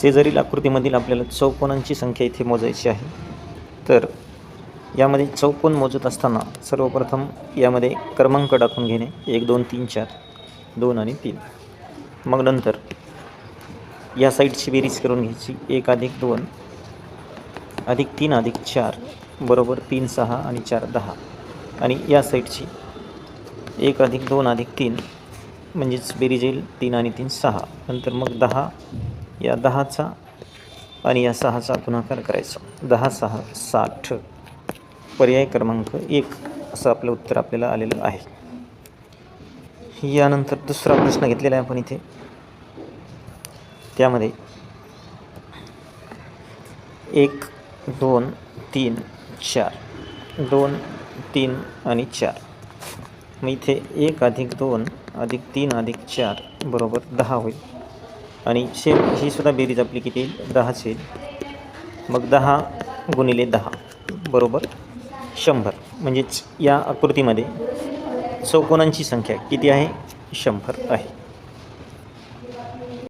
शेजारील आकृतीमधील आपल्याला चौकोनांची संख्या इथे मोजायची आहे. तर यामध्ये चौकोन मोजत असताना सर्वप्रथम यामध्ये क्रमांक टाकून घेणे. एक दोन तीन चार दोन आणि तीन. मग नंतर या साईडची बेरीज करून घ्यायची. एक अधिक दोन अधिक तीन अधिक चार बरोबर तीन सहा आणि चार दहा. आणि या साईडची एक अधिक दोन अधिक तीन म्हणजेच बेरीज येईल तीन आणि तीन सहा. नंतर मग दहा या दहाचा आणि या सहाचा गुणाकार करायचा. दहा सहा साठ पर्याय क्रमांक एक असं आपलं उत्तर आपल्याला आलेलं आहे. यानंतर दुसरा प्रश्न घेतलेला आहे आपण इथे. त्यामध्ये एक दोन तीन चार. दोन तीन आणि चार. मग इथे एक अधिक दोन अधिक तीन अधिक चार बरोबर दहा होईल. आणि शेप ही सुद्धा बेरीज आपली किती येईल? दहाच येईल. मग दहा गुणिले दहा. बरोबर? शंभर. म्हणजेच या आकृतीमध्ये चौकोनांची संख्या किती आहे? शंभर आहे.